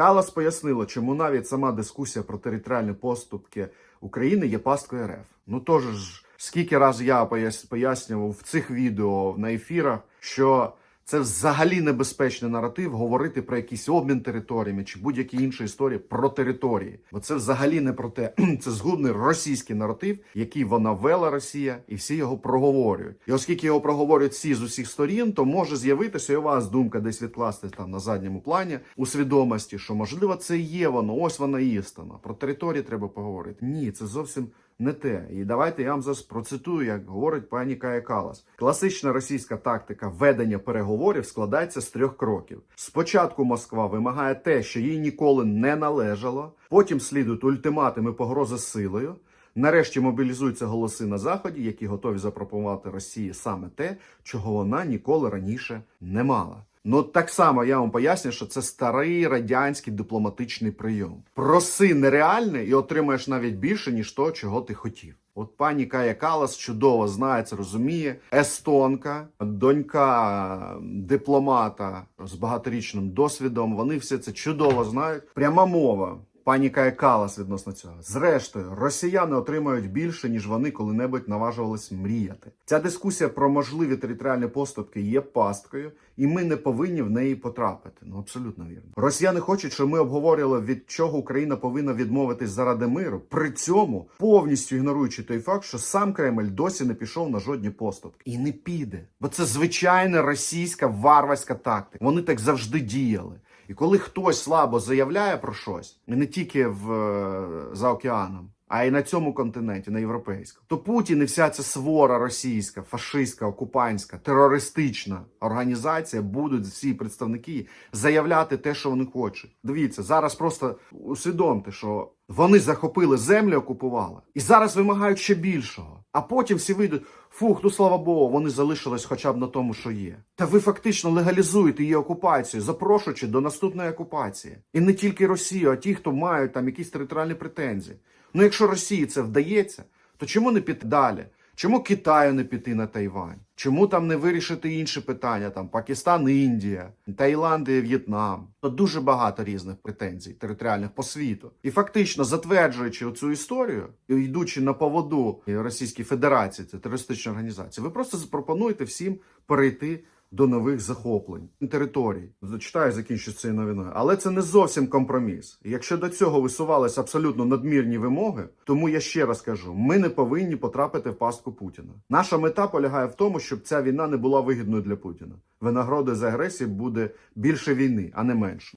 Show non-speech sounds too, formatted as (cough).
Калас пояснила, чому навіть сама дискусія про територіальні поступки України є пасткою РФ. Ну тож скільки разів я пояс- пояснював в цих відео на ефірах, що це взагалі небезпечний наратив говорити про якийсь обмін територіями чи будь-які інші історії про території. Бо це взагалі не про те. (clears throat) Це згубний російський наратив, який вона вела Росія, і всі його проговорюють. І оскільки його проговорюють всі з усіх сторін, то може з'явитися і у вас думка десь відкласти там на задньому плані у свідомості, що можливо це є воно. Ось вона істина. Про території треба поговорити. Ні, це зовсім не те. І давайте я вам зараз процитую, як говорить пані Кая Калас. Класична російська тактика ведення переговорів складається з трьох кроків. Спочатку Москва вимагає те, що їй ніколи не належало. Потім слідують ультиматуми погрози силою. Нарешті мобілізуються голоси на заході, які готові запропонувати Росії саме те, чого вона ніколи раніше не мала. Ну так само я вам поясню, що це старий радянський дипломатичний прийом. Проси нереальне і отримаєш навіть більше, ніж то, чого ти хотів. От пані Кая Калас чудово знає це, розуміє. Естонка, донька дипломата з багаторічним досвідом. Вони все це чудово знають. Пряма мова. Пані Кая Калас відносно цього. Зрештою, росіяни отримають більше, ніж вони коли-небудь наважувались мріяти. Ця дискусія про можливі територіальні поступки є пасткою, і ми не повинні в неї потрапити. Ну абсолютно вірно. Росіяни хочуть, щоб ми обговорювали, від чого Україна повинна відмовитись заради миру. При цьому повністю ігноруючи той факт, що сам Кремль досі не пішов на жодні поступки і не піде, бо це звичайна російська варварська тактика. Вони так завжди діяли. І коли хтось слабо заявляє про щось, і не тільки в, е, за океаном, а й на цьому континенті, на європейському, то Путін і вся ця свора російська, фашистська, окупантська, терористична організація будуть всі представники заявляти те, що вони хочуть. Дивіться, зараз просто усвідомте, що вони захопили землю, окупували, і зараз вимагають ще більшого. А потім всі вийдуть. Фух, ну слава Богу, вони залишились хоча б на тому, що є. Та ви фактично легалізуєте її окупацію, запрошуючи до наступної окупації. І не тільки Росію, а ті, хто мають там якісь територіальні претензії. Ну якщо Росії це вдається, то чому не піти далі? Чому Китаю не піти на Тайвань? Чому там не вирішити інші питання? Там Пакистан, Індія, Таїланд і В'єтнам. То дуже багато різних претензій територіальних по світу. І фактично затверджуючи цю історію, і йдучи на поводу Російської Федерації, це терористична організація, ви просто запропонуєте всім перейти до нових захоплень територій. Зачитаю, закінчу цією новиною. Але це не зовсім компроміс. Якщо до цього висувалися абсолютно надмірні вимоги, тому я ще раз кажу: ми не повинні потрапити в пастку Путіна. Наша мета полягає в тому, щоб ця війна не була вигідною для Путіна. Винагородою за агресію буде більше війни, а не менше.